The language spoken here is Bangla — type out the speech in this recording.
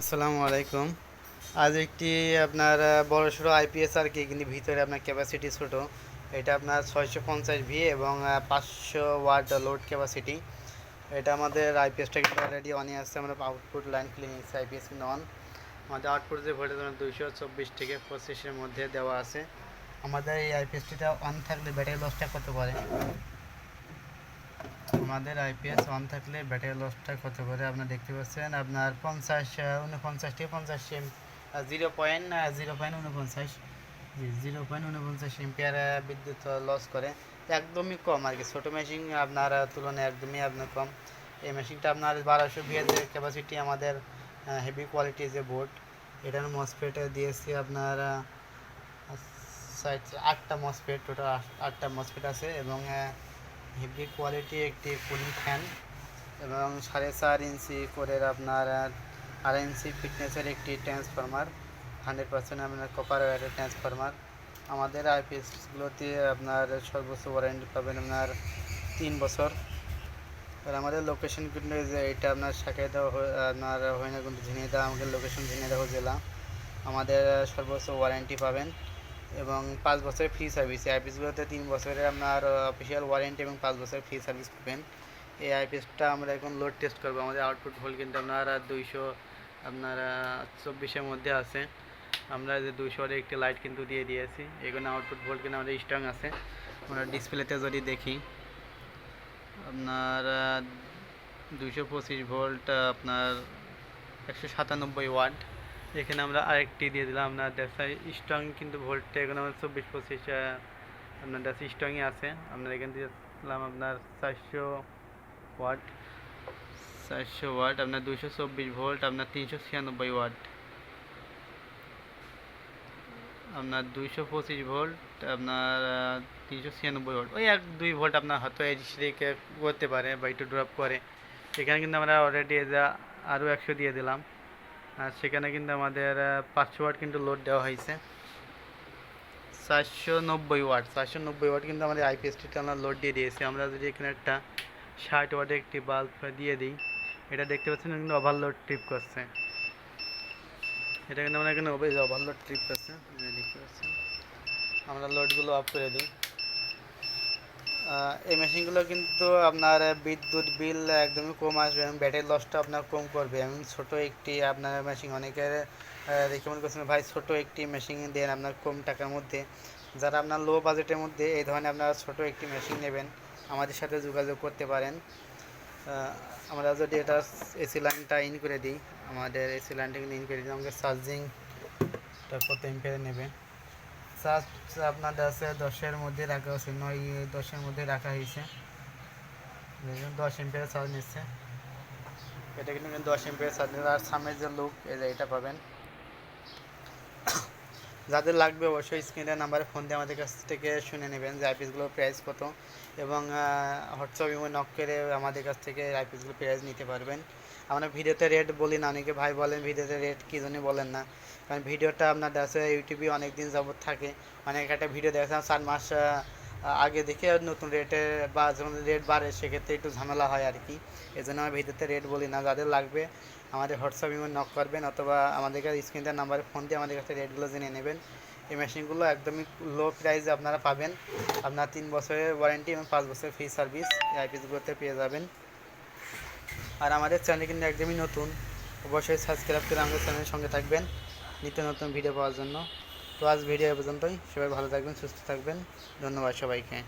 আসসালামু আলাইকুম। আজ একটি আপনার বড় সড়ো আইপিএস আর কি, কিন্তু ভিতরে আপনার ক্যাপাসিটি ছোট। এটা আপনার ছয়শো পঞ্চাশ ভি এবং পাঁচশো ওয়াট লোড ক্যাপাসিটি এটা আমাদের আইপিএসটা কিন্তু অলরেডি অনই আসছে আমরা আউটপুট লাইন ফিলিং এসছে আইপিএস কিন্তু অন আমাদের আউটপুট যে ভোল্টেজ দুইশো চব্বিশ থেকে পঁচিশের মধ্যে দেওয়া আছে। আমাদের এই আইপিএসটিটা অন থাকলে ব্যাটারি লসটা কত করে? আমাদের আইপিএস অন থাকলে ব্যাটারি লসটা কত করে আপনারা দেখতে পাচ্ছেন? আপনার পঞ্চাশ উনপঞ্চাশ থেকে পঞ্চাশ M zero point zero point উনপঞ্চাশ জি জিরো পয়েন্ট উনপঞ্চাশ এম্পিয়ার বিদ্যুৎ লস করে। একদমই কম আর কি। ছোটো মেশিন আপনার তুলনায় একদমই আপনার কম। এই মেশিনটা আপনার বারোশো ভিএর ক্যাপাসিটি আমাদের হেভি কোয়ালিটি যে বোর্ড এটার মসফেট দিয়েছি আপনার আটটা মসফেট টোটাল আটটা মসফেট আছে এবং হেভি কোয়ালিটি একটি কুলিং ফ্যান এবং সাড়ে চার ইঞ্চি করে আপনার আড়াই ইঞ্চি ফিটনেসের একটি ট্রান্সফরমার, হান্ড্রেড পার্সেন্ট আপনার কপার ওয়ারের ট্রান্সফরমার। আমাদের আইপিএসগুলোতে আপনার সর্বোচ্চ ওয়ারেন্টি পাবেন আপনার তিন বছর। আর আমাদের লোকেশন কিন্তু যে এটা আপনার সাকেদা আপনার হইনাগুন্ড ঝিনাইদা আমাদের লোকেশন ঝিনাইদহ জেলা। আমাদের সর্বোচ্চ ওয়ারেন্টি পাবেন। এবং পাঁচ বছরের ফ্রি সার্ভিস এই আইপিএসগুলোতে তিন বছরের আপনার অফিসিয়াল ওয়ারেন্টি এবং পাঁচ বছরের ফ্রি সার্ভিস পাবেন। এই আইপিএসটা আমরা এখন লোড টেস্ট করব। আমাদের আউটপুট ভোল্ট কিন্তু আপনার দুইশো, আপনার চব্বিশের মধ্যে আছে। আমরা যে দুইশো একটি লাইট কিন্তু দিয়ে দিয়েছি। এখানে আউটপুট ভোল্ট কিন্তু আমাদের স্ট্রং আছে। আমরা ডিসপ্লেতে যদি দেখি, আপনার দুইশো পঁচিশ ভোল্ট আপনার একশো সাতানব্বই ওয়াট এখানে আমরা আরেকটি দিয়ে দিলাম, আপনার দেশাই স্ট্রং কিন্তু ভোল্টটা এখানে আমাদের চব্বিশ পঁচিশ আপনার দেশে স্ট্রংই আছে। আপনার এখানে দিয়ে দিলাম আপনার চারশো ওয়াট। চারশো ওয়াট, আপনার দুশো চব্বিশ ভোল্ট আপনার তিনশো ছিয়ানব্বই ওয়াট। আপনার দুইশো পঁচিশ ভোল্ট আপনার তিনশো ছিয়ানব্বই ভোল্ট ওই এক দুই ভোল্ট আপনার হয়তো এইচডিকে করতে পারে বা একটু ড্রপ করে। এখানে কিন্তু আমরা অলরেডি আরও একশো দিয়ে দিলাম। আর সেখানে কিন্তু আমাদের পাঁচশো ওয়াট কিন্তু লোড দেওয়া হয়েছে। চারশো নব্বই ওয়াট, চারশো নব্বই ওয়াট কিন্তু আমাদের আইপিএসটিতে আমরা লোড দিয়ে দিয়েছি। আমরা যদি এখানে একটা ষাট ওয়াটের একটি বাল্ব দিয়ে দিই, এটা দেখতে পাচ্ছেন কিন্তু ওভারলোড ট্রিপ করছে। এটা কিন্তু আমরা এখানে ওভারলোড ট্রিপ করছে। দেখতে আমরা লোডগুলো অফ করে দিই। এই মেশিনগুলো কিন্তু আপনার বিদ্যুৎ বিল একদমই কম আসবে এবং ব্যাটারি লসটা আপনার কম করবে। এবং ছোট একটি আপনার মেশিন অনেকের রিকমেন্ড করছেন, ভাই, ছোট একটি মেশিন দেন আপনার কম টাকার মধ্যে। যারা আপনার লো বাজেটের মধ্যে, এই ধরনের আপনারা ছোট একটি মেশিন নেবেন, আমাদের সাথে যোগাযোগ করতে পারেন। আমরা যদি এটা এসি লাইনটা ইন করে দিই, আমাদের এসি লাইনটা ইন করে দিই, আমাকে চার্জিংটা কত এম্পিয়ারে নেবে? চার্জ আপনার আছে দশের মধ্যে রাখা হয়েছে, নয়, দশের মধ্যে রাখা হয়েছে। দশ এম্পিয়ার চার্জ নিচ্ছে। এটা কিন্তু দশ এম্পিয়ার চার্জ নিচ্ছে। আর সামনের যে লুক এটা পাবেন। যাদের লাগবে অবশ্যই স্ক্রিনের নাম্বারে ফোন দিয়ে আমাদের কাছ থেকে শুনে নেবেন যে আইপিএসগুলোর প্রাইস কত। এবং হোয়াটসঅ্যাপ ইমো নক করে আমাদের কাছ থেকে আইপিএসগুলোর প্রাইস নিতে পারবেন। আমরা ভিডিওতে রেট বলি না, অনেকে ভাই বলেন ভিডিওতে রেট কী জন্য বলেন না। কারণ ভিডিওটা আপনার আছে ইউটিউবে অনেক দিন যাবৎ থাকে। অনেক একটা ভিডিও দেখেছিলাম চার মাস আগে দেখে নতুন রেটে বা যখন রেট বাড়ে, সেক্ষেত্রে একটু ঝামেলা হয় আর কি। এই জন্য আমরা ভিডিওতে রেট বলি না, যাদের লাগবে আমাদের হোয়াটসঅ্যাপ ইমো নক করবেন অথবা আমাদের কাছে স্ক্রিনটার নাম্বারে ফোন দিয়ে আমাদের কাছে রেটগুলো জেনে নেবেন। এই মেশিনগুলো একদমই লো প্রাইসে আপনারা পাবেন। আপনার তিন বছরের ওয়ারেন্টি এবং পাঁচ বছরের ফ্রি সার্ভিস এই আইপিএসগুলোতে পেয়ে যাবেন। আর আমাদের চ্যানেল কিন্তু একদমই নতুন, অবশ্যই সাবস্ক্রাইব করে আমাদের চ্যানেলের সঙ্গে থাকবেন, নিত্য নতুন ভিডিও পাওয়ার জন্য। তো আজ ভিডিও এ পর্যন্তই, সবাই ভালো থাকবেন, সুস্থ থাকবেন, ধন্যবাদ সবাইকে।